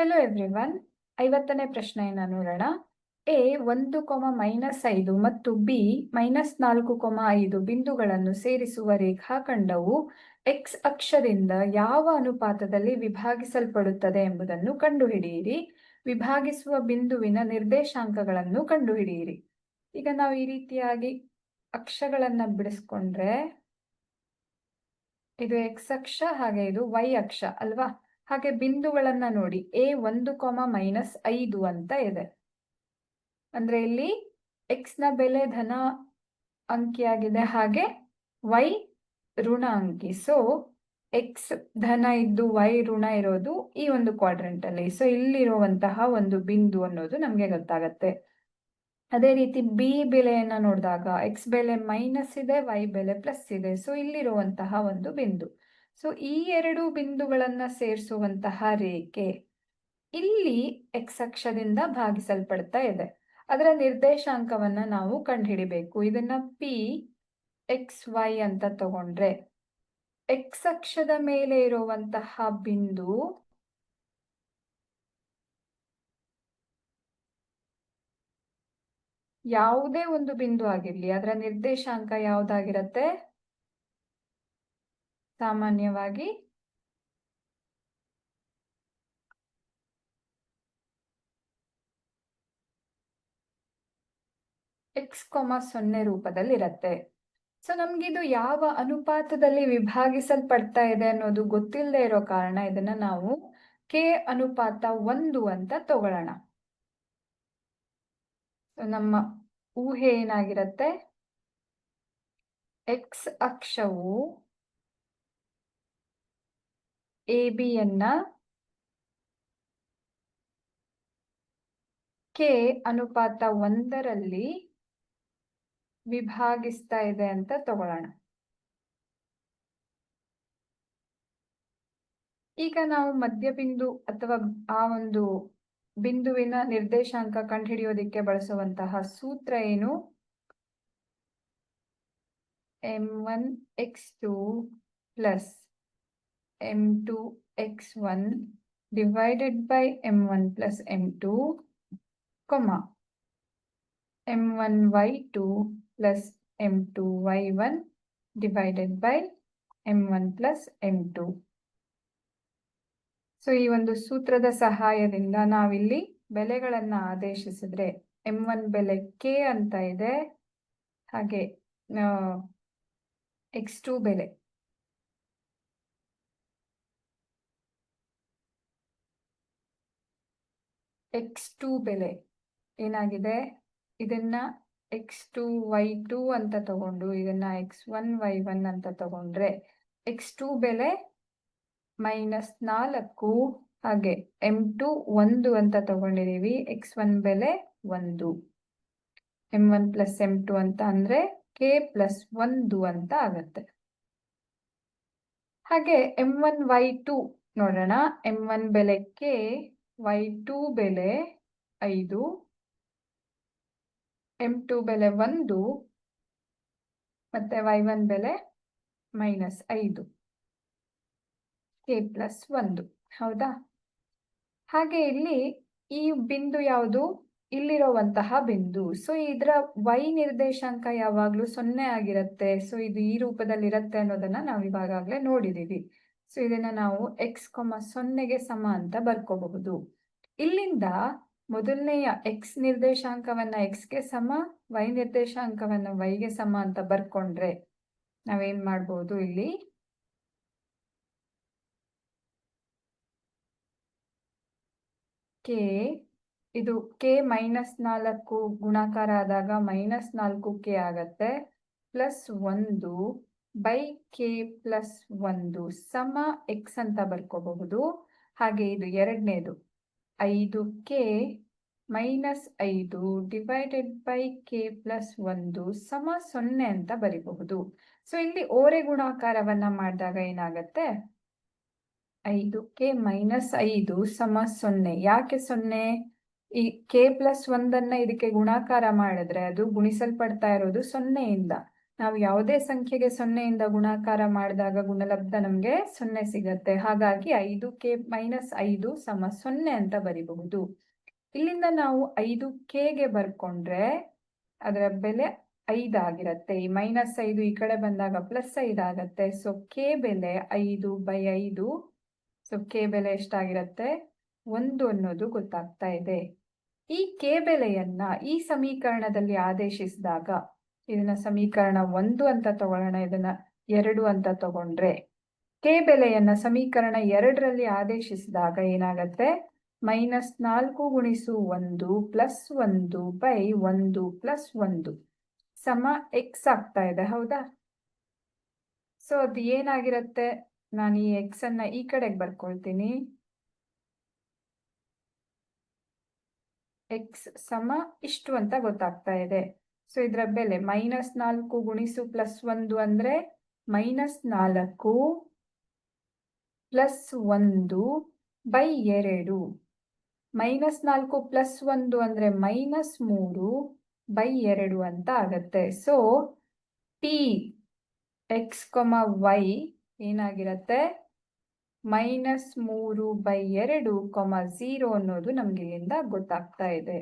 Hello everyone ಐವತ್ತನೇ ಪ್ರಶ್ನೆಯನ್ನು ನೋಡೋಣ. ಎ ಒಂದು ಕೊಮ ಮೈನಸ್ ಐದು ಮತ್ತು ಬಿ ಮೈನಸ್ ನಾಲ್ಕು ಕೊಮ ಐದು ಬಿಂದುಗಳನ್ನು ಸೇರಿಸುವ ರೇಖಾಖಂಡವು ಎಕ್ಸ್ ಅಕ್ಷದಿಂದ ಯಾವ ಅನುಪಾತದಲ್ಲಿ ವಿಭಾಗಿಸಲ್ಪಡುತ್ತದೆ ಎಂಬುದನ್ನು ಕಂಡುಹಿಡಿಯಿರಿ. ವಿಭಾಗಿಸುವ ಬಿಂದುವಿನ ನಿರ್ದೇಶಾಂಕಗಳನ್ನು ಕಂಡುಹಿಡಿಯಿರಿ. ಈಗ ನಾವು ಈ ರೀತಿಯಾಗಿ ಅಕ್ಷಗಳನ್ನು ಬಿಡಿಸ್ಕೊಂಡ್ರೆ, ಇದು ಎಕ್ಸ್ ಅಕ್ಷ, ಹಾಗೆ ಇದು ವೈ ಅಕ್ಷ, ಅಲ್ವಾ? ಹಾಗೆ ಬಿಂದುಗಳನ್ನ ನೋಡಿ ಎ ಒಂದು ಕೊಮ ಮೈನಸ್ ಐದು ಅಂತ ಇದೆ. ಅಂದ್ರೆ ಇಲ್ಲಿ ಎಕ್ಸ್ನ ಬೆಲೆ ಧನ ಅಂಕಿಯಾಗಿದೆ ಹಾಗೆ ವೈ ಋಣ ಅಂಕಿ. ಸೊ ಎಕ್ಸ್ ಧನ ಇದ್ದು ವೈ ಋಣ ಇರೋದು ಈ ಒಂದು ಕ್ವಾಡ್ರೆಂಟ್ ಅಲ್ಲಿ. ಸೊ ಇಲ್ಲಿರುವಂತಹ ಒಂದು ಬಿಂದು ಅನ್ನೋದು ನಮ್ಗೆ ಗೊತ್ತಾಗತ್ತೆ. ಅದೇ ರೀತಿ ಬಿ ಬೆಲೆಯನ್ನ ನೋಡಿದಾಗ ಎಕ್ಸ್ ಬೆಲೆ ಮೈನಸ್ ಇದೆ ವೈ ಬೆಲೆ ಪ್ಲಸ್ ಇದೆ. ಸೊ ಇಲ್ಲಿರುವಂತಹ ಒಂದು ಬಿಂದು. ಸೊ ಈ ಎರಡು ಬಿಂದುಗಳನ್ನು ಸೇರಿಸುವಂತಹ ರೇಖೆ ಇಲ್ಲಿ ಎಕ್ಸ್ ಅಕ್ಷದಿಂದ ಭಾಗಿಸಲ್ಪಡ್ತಾ ಇದೆ. ಅದರ ನಿರ್ದೇಶಾಂಕವನ್ನ ನಾವು ಕಂಡುಹಿಡಿಬೇಕು. ಇದನ್ನು ಪಿ ಎಕ್ಸ್ ವೈ ಅಂತ ತಗೊಂಡ್ರೆ ಎಕ್ಸ್ ಅಕ್ಷದ ಮೇಲೆ ಇರುವಂತಹ ಬಿಂದು ಯಾವುದೇ ಒಂದು ಬಿಂದು ಆಗಿರ್ಲಿ, ಅದರ ನಿರ್ದೇಶಾಂಕ ಯಾವ್ದಾಗಿರತ್ತೆ? ಸಾಮಾನ್ಯವಾಗಿ ಎಕ್ಸ್ ಕೊಮ ಸೊನ್ನೆ ರೂಪದಲ್ಲಿರತ್ತೆ. ಸೊ ನಮ್ಗಿದು ಯಾವ ಅನುಪಾತದಲ್ಲಿ ವಿಭಾಗಿಸಲ್ಪಡ್ತಾ ಇದೆ ಅನ್ನೋದು ಗೊತ್ತಿಲ್ಲದೆ ಇರೋ ಕಾರಣ ಇದನ್ನ ನಾವು ಕೆ ಅನುಪಾತ ಒಂದು ಅಂತ ತಗೊಳ್ಳೋಣ. ನಮ್ಮ ಊಹೆ ಏನಾಗಿರತ್ತೆ? ಎಕ್ಸ್ ಅಕ್ಷವು ಎ ಕೆ ಅನುಪಾತ ಒಂದರಲ್ಲಿ ವಿಭಾಗಿಸ್ತಾ ಇದೆ ಅಂತ ತಗೊಳ್ಳೋಣ. ಈಗ ನಾವು ಮಧ್ಯಬಿಂದು ಅಥವಾ ಆ ಒಂದು ಬಿಂದುವಿನ ನಿರ್ದೇಶಾಂಕ ಕಂಡುಹಿಡಿಯೋದಿಕ್ಕೆ ಬಳಸುವಂತಹ ಸೂತ್ರ ಏನು? M one X two plus M two X one divided by M one plus M two comma M one Y two plus M two Y one divided by M one plus M two so ಈ ಒಂದು ಸೂತ್ರದ ಸಹಾಯದಿಂದ ನಾವಿಲ್ಲಿ ಬೆಲೆಗಳನ್ನು ಆದೇಶಿಸಿದ್ರೆ M one ಬೆಲೆ K ಅಂತ ಇದೆ. ಹಾಗೆ ಎಕ್ಸ್ ಟು ಬೆಲೆ. ಎಕ್ಸ್ ಟು ಬೆಲೆ ಏನಾಗಿದೆ? ಇದನ್ನ ಎಕ್ಸ್ ಟು ವೈ ಟು ಅಂತ ತಗೊಂಡು, ಇದನ್ನ ಎಕ್ಸ್ ಒನ್ ವೈ ಒನ್ ಅಂತ ತಗೊಂಡ್ರೆ ಎಕ್ಸ್ ಟು ಬೆಲೆ ಮೈನಸ್ ನಾಲ್ಕು ಹಾಗೆ ಎಂ ಟು ಒಂದು ಅಂತ ತಗೊಂಡಿದೀವಿ. ಎಕ್ಸ್ ಒನ್ ಬೆಲೆ ಒಂದು. M one plus m two ಅಂತ ಅಂದ್ರೆ ಕೆ ಪ್ಲಸ್ ಒಂದು ಅಂತ ಆಗತ್ತೆ. ಹಾಗೆ ಎಂ ಒನ್ ವೈ ಟು ನೋಡೋಣ. ಎಂ ಒನ್ ಬೆಲೆ ಕೆ ವೈ ಟು ಬೆಲೆ ಐದು, ಎಂ ಟು ಬೆಲೆ ಒಂದು, ಮತ್ತೆ ವೈ ಒನ್ ಬೆಲೆ ಮೈನಸ್ ಐದು, ಕೆ ಪ್ಲಸ್ ಒಂದು, ಹೌದಾ? ಹಾಗೆ ಇಲ್ಲಿ ಈ ಬಿಂದು ಯಾವುದು? ಇಲ್ಲಿರುವಂತಹ ಬಿಂದು. ಸೊ ಇದರ ವೈ ನಿರ್ದೇಶಾಂಕ ಯಾವಾಗ್ಲೂ ಸೊನ್ನೆ ಆಗಿರುತ್ತೆ. ಸೊ ಇದು ಈ ರೂಪದಲ್ಲಿ ಇರುತ್ತೆ ಅನ್ನೋದನ್ನ ನಾವು ಇವಾಗಲೇ ನೋಡಿದೀವಿ. ಸೊ ಇದನ್ನ ನಾವು ಎಕ್ಸ್ ಕೊಮ ಸೊನ್ನೆಗೆ ಸಮ ಅಂತ ಬರ್ಕೋಬಹುದು. ಇಲ್ಲಿಂದ ಮೊದಲನೆಯ ಎಕ್ಸ್ ನಿರ್ದೇಶಾಂಕವನ್ನ ಎಕ್ಸ್ಗೆ ಸಮ ವೈ ನಿರ್ದೇಶಾಂಕವನ್ನ ವೈಗೆ ಸಮ ಅಂತ ಬರ್ಕೊಂಡ್ರೆ ನಾವೇನ್ ಮಾಡ್ಬೋದು ಇಲ್ಲಿ? ಕೆ, ಇದು ಕೆ ಮೈನಸ್ ನಾಲ್ಕು ಗುಣಾಕಾರ ಆದಾಗ ಮೈನಸ್ ನಾಲ್ಕು ಕೆ ಆಗತ್ತೆ, ಪ್ಲಸ್ ಒಂದು ಬೈ ಕೆ ಪ್ಲಸ್ ಒಂದು ಸಮ ಎಕ್ಸ್ ಅಂತ ಬರ್ಕೋಬಹುದು. ಹಾಗೆ ಇದು ಎರಡನೇದು. ಐದು ಕೆ ಮೈನಸ್ ಐದು ಡಿವೈಡೆಡ್ ಬೈ ಕೆ ಪ್ಲಸ್ ಒಂದು ಸಮ ಸೊನ್ನೆ ಅಂತ ಬರಿಬಹುದು. ಸೊ ಇಲ್ಲಿ ಓರೆ ಗುಣಾಕಾರವನ್ನ ಮಾಡಿದಾಗ ಏನಾಗತ್ತೆ? ಐದು ಕೆ ಮೈನಸ್ ಐದು ಸಮ ಸೊನ್ನೆ. ಯಾಕೆ ಸೊನ್ನೆ? ಈ ಕೆ ಪ್ಲಸ್ ಒಂದನ್ನ ಇದಕ್ಕೆ ಗುಣಾಕಾರ ಮಾಡಿದ್ರೆ ಅದು ಗುಣಿಸಲ್ಪಡ್ತಾ ಇರೋದು ಸೊನ್ನೆಯಿಂದ. ನಾವು ಯಾವುದೇ ಸಂಖ್ಯೆಗೆ ಸೊನ್ನೆಯಿಂದ ಗುಣಾಕಾರ ಮಾಡಿದಾಗ ಗುಣಲಬ್ಧ ನಮಗೆ ಸೊನ್ನೆ ಸಿಗತ್ತೆ. ಹಾಗಾಗಿ ಐದು ಕೆ ಮೈನಸ್ ಐದು ಸಮ ಸೊನ್ನೆ ಅಂತ ಬರಿಬಹುದು. ಇಲ್ಲಿಂದ ನಾವು ಐದು ಕೆಗೆ ಬರ್ಕೊಂಡ್ರೆ ಅದರ ಬೆಲೆ ಐದಾಗಿರತ್ತೆ ಈ ಮೈನಸ್ ಐದು ಈ ಕಡೆ ಬಂದಾಗ ಪ್ಲಸ್ ಐದಾಗತ್ತೆ ಸೊ ಕೆ ಬೆಲೆ ಐದು ಬೈ ಐದು. ಸೊ ಕೆ ಬೆಲೆ ಎಷ್ಟಾಗಿರತ್ತೆ? ಒಂದು ಅನ್ನೋದು ಗೊತ್ತಾಗ್ತಾ ಇದೆ. ಈ ಕೆ ಬೆಲೆಯನ್ನ ಈ ಸಮೀಕರಣದಲ್ಲಿ ಆದೇಶಿಸಿದಾಗ ಇದನ್ನ ಸಮೀಕರಣ ಒಂದು ಅಂತ ತಗೊಳ್ಳೋಣ, ಇದನ್ನ ಎರಡು ಅಂತ ತಗೊಂಡ್ರೆ. ಕೆ ಬೆಲೆಯನ್ನ ಸಮೀಕರಣ ಎರಡರಲ್ಲಿ ಆದೇಶಿಸಿದಾಗ ಏನಾಗತ್ತೆ? ಮೈನಸ್ ನಾಲ್ಕು ಗುಣಿಸು ಒಂದು ಪ್ಲಸ್ ಒಂದು ಬೈ ಒಂದು ಪ್ಲಸ್ ಒಂದು. ಸಮ ಎಕ್ಸ್ ಆಗ್ತಾ ಇದೆ, ಹೌದಾ? ಸೊ ಅದು ಏನಾಗಿರತ್ತೆ? ನಾನು ಈ ಎಕ್ಸ್ ಅನ್ನ ಈ ಕಡೆಗೆ ಬರ್ಕೊಳ್ತೀನಿ. ಎಕ್ಸ್ ಸಮ ಇಷ್ಟು ಅಂತ ಗೊತ್ತಾಗ್ತಾ ಇದೆ. ಸೊ ಇದರ ಬೆಲೆ ಮೈನಸ್ ನಾಲ್ಕು ಗುಣಿಸು ಪ್ಲಸ್ ಒಂದು ಅಂದ್ರೆ ಮೈನಸ್ ನಾಲ್ಕು ಪ್ಲಸ್ ಒಂದು ಬೈ ಎರಡು. ಮೈನಸ್ ನಾಲ್ಕು ಪ್ಲಸ್ ಒಂದು ಅಂದ್ರೆ ಮೈನಸ್ ಮೂರು ಬೈ ಎರಡು ಅಂತ ಆಗತ್ತೆ. So t x comma y ಏನಾಗಿರತ್ತೆ? Minus ಮೂರು ಬೈ ಎರಡು ಕೊಮ ಝೀರೋ ಅನ್ನೋದು ನಮ್ಗೆ ಇಲ್ಲಿಂದ ಗೊತ್ತಾಗ್ತಾ ಇದೆ.